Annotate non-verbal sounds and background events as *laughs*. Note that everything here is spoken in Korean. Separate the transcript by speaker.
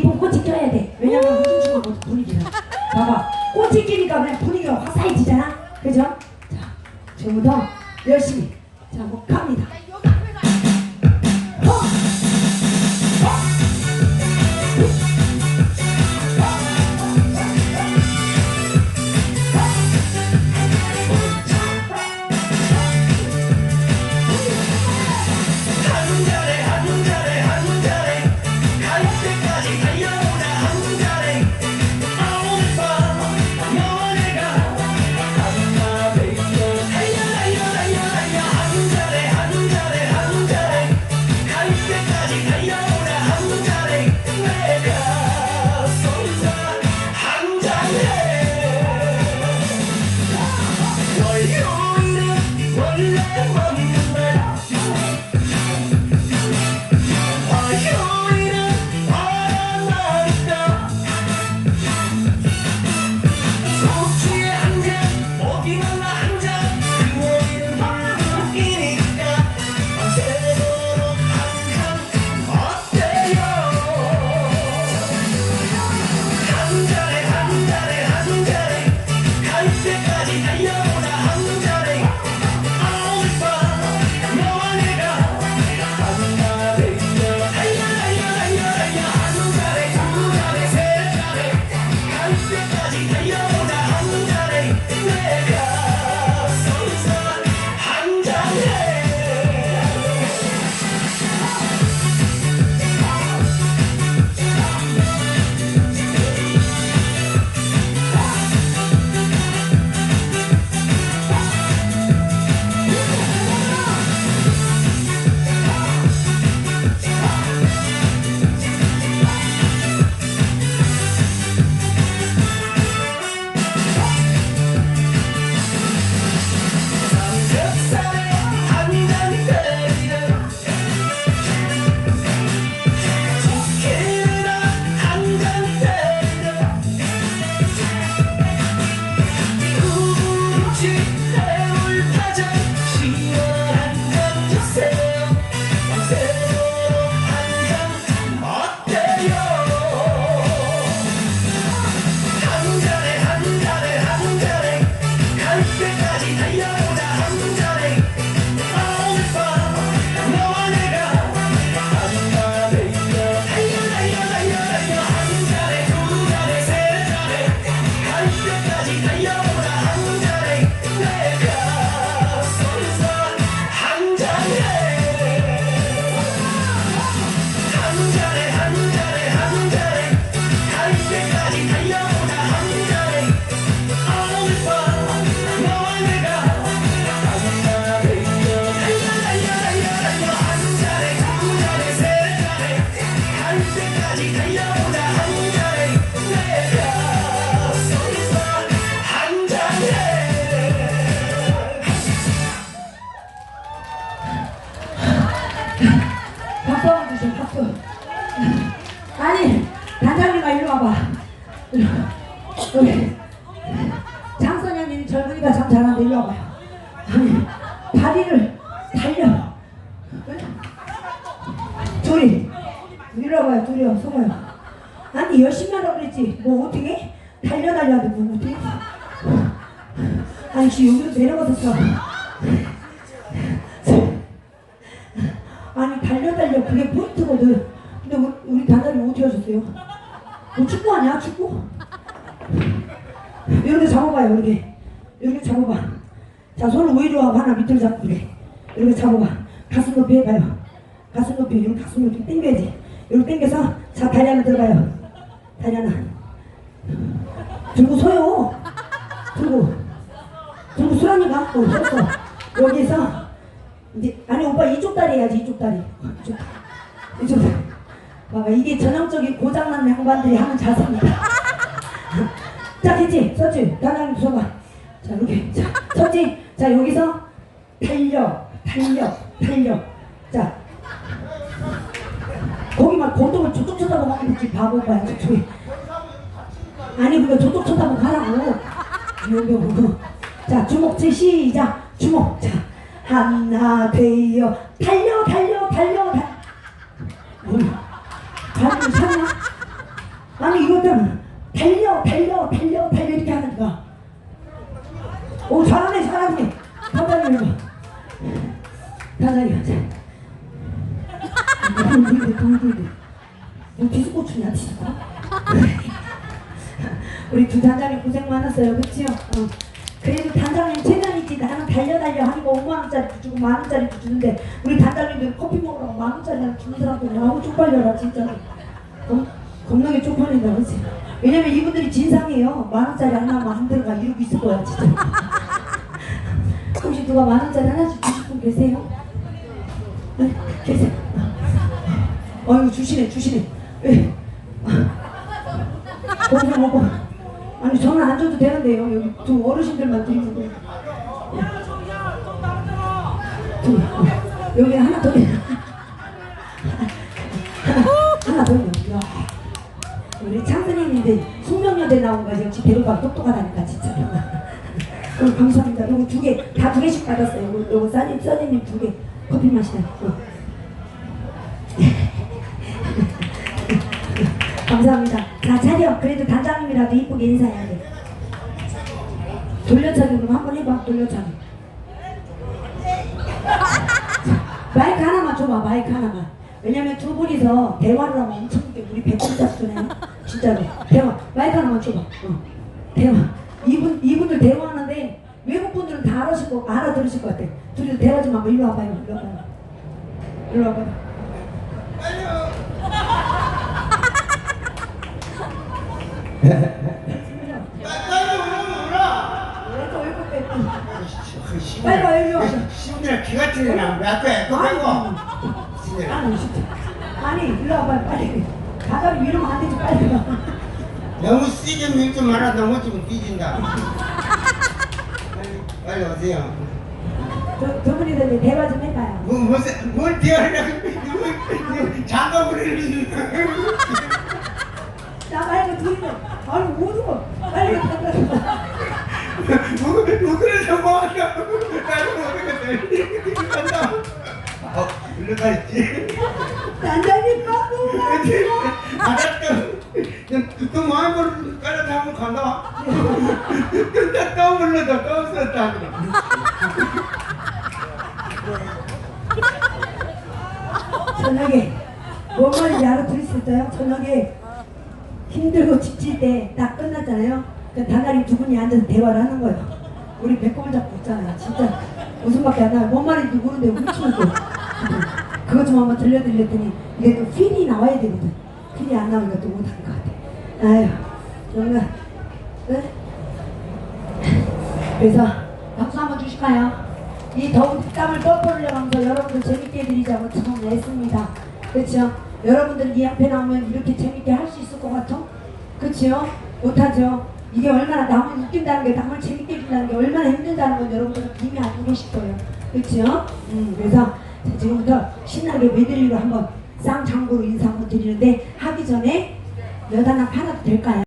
Speaker 1: 이쁜 꽃이 껴야 돼. 왜냐면 우중충한 것 분위기라. 봐봐. 꽃이 끼니까 그냥 분위기가 화사해지잖아. 그죠? 자, 지금부터 열심히. 자, 뭐 갑니다.
Speaker 2: 때까지
Speaker 1: 아니, 단장님아, 일로 와봐. 와. 장선영님이 젊은이가 참 잘하는데, 일로 와봐요. 아니, 다리를 달려. 둘이. 일로 와봐요, 둘이요, 속아요. 아니, 열심히 하라고 그랬지. 뭐, 어떻게? 달려, 달려 하는데, 뭐, 어떻게? 아니, 씨, 여기로 내려가서 써. 아니 달려 달려 그게 포인트거든. 우리, 단장님 어떻게 하셨어요? 뭐 축구 아니야 축구? 이렇게 잡아봐요 이렇게 이렇게 잡아봐. 자 손을 위로 하고 하나 밑으로 잡고 그래. 이렇게 잡아봐. 가슴 높이 해봐요. 가슴 높이 이렇게 가슴 높이 당겨야지. 이렇게 당겨서 자 다리 하나 들어가요. 다리 하나. 들고 서요. 들고 들고 수란이가 어 섰어. 여기서 이제 아니 오빠 이쪽 다리 해야지 이쪽 다리 이쪽, 이쪽 다리 봐봐 이게 전형적인 고장난 양반들이 하는 자세입니다. *laughs* 자 됐지? 서지 단장님 서봐. 자 이렇게. 자 서지 자 여기서 달려 달려 달려. 자. 거기만 고동을 저쪽 쳐다보고 하는 거지 바보가 저쪽에 아니 그거 저쪽 쳐다보고 하라고. 여기 보고 자 주먹 제 시작. 주먹 자 하나 되어 달려 달려 달려 달. 뭐야 발음이 찼나? 아니 이것들 달려 달려 달려 달려 이렇게 거야 오 잘하네 잘하네 단장님 해봐 단장님 하자 동기들 동기들 뭐 디스코추냐 디스코 *laughs* 우리 두 단장님 고생 많았어요 그치요? 어. 그래도 단장님 최단이지 나는 달려 달려 하니까 5만원짜리 주고 만원짜리 주는데 우리 단장님들 커피 먹으러 만원짜리 주는 사람들 너무 쪽팔려라 진짜로 어? 겁나게 쪽팔린다 그치? 왜냐면 이분들이 진상이에요 만원짜리 안 나오면 안 들어가 이러고 있을 거야 진짜 혹시 누가 만원짜리 하나씩 주실 분 계세요? 네? 계세요? 어이구 주시네 주시네 왜? 거기서 먹고 아니 저는 안 줘도 되는데요 여기 두 어르신들만 드리는 거 어, 여기 하나 더 하나 더 야, 우리 창근이님들 숙명여대 나온 거지 역시 대로가 똑똑하다니까 진짜 어, 감사합니다 요거 두개 다 두 개씩 받았어요 요거, 요거 써니, 써니님 두 개 커피 마시다 어. 감사합니다. 자, 차려. 그래도 단장님이라도 이쁘게 인사해야 돼. 돌려차기 그럼 한번 해봐. 돌려차기. 마이크 하나만. 마이크 하나만. 왜냐면 두 분이서 대화를 하면 엄청 웃겨. 우리 백분 잡수네. 진짜로. 대화. 마이크 하나만 줘봐. 어. 대화. 이분, 이분들 대화하는데 외국 분들은 다 알아실 거, 알아들으실 것 같아. 둘이서 대화 좀 한번 일로 와봐요. 일로 와봐요. 일로 와봐요. 외국 빼? 빨리 와, 일로 와.
Speaker 3: 시분이랑 기가 튀어나 왜 앞에 또 빼고
Speaker 1: 아니, 진짜. 아니, 일로 와봐, 빨리. 가다리 이러면 안 되지, 빨리 와.
Speaker 3: 너무 시좀 밀지 마라 너무 좀 뒤진다 빨리, 빨리 오세요
Speaker 1: 두, 이제 대화 좀 해봐요.
Speaker 3: 뭐, 무슨 뭘 대하려고 누구 장갑을
Speaker 1: 나 말고 둘이서, 아니, 모르고, 빨리 간다.
Speaker 3: 누구 누구를 뭐하냐고 나는 모르거든 간다 어 일로 가 있지
Speaker 1: 단장님 바보가.
Speaker 3: 알았다 또 마음 버릇 깔아다 한번 간다 근데 또 불러다 또 썼다
Speaker 1: 저녁에, 뭔 말인지 있어요? 저녁에 힘들고 지칠 때 딱 끝났잖아요. 그 단장님 두 분이 앉아서 대화를 하는 거예요. 우리 배꼽을 잡고 있잖아요. 진짜 웃음밖에 안 나요. 뭔 말인지 모르는데 훔치는 거. 그거 좀 한번 들려드렸더니 이게 또 필이 나와야 되거든. 필이 안 나오니까 또 못할 것 같아. 아유, 정말. 네? 그래서 박수 한번 주실까요? 이 더운 땀을 뻘뻘 흘려가면서 여러분들 재밌게 해드리자고 참 애씁니다. 그렇죠? 여러분들 이 앞에 나오면 이렇게 재밌게 할 수 있을 것 같아? 그렇죠? 못하죠? 이게 얼마나 남을 웃긴다는 게 남을 재밌게 해준다는 게 얼마나 힘들다는 건 여러분들은 이미 알고 계실 거예요. 그렇죠? 음, 그래서 자, 지금부터 신나게 메들리로 한번 쌍창고로 인사 한번 드리는데 하기 전에 몇 하나 팔아도 될까요?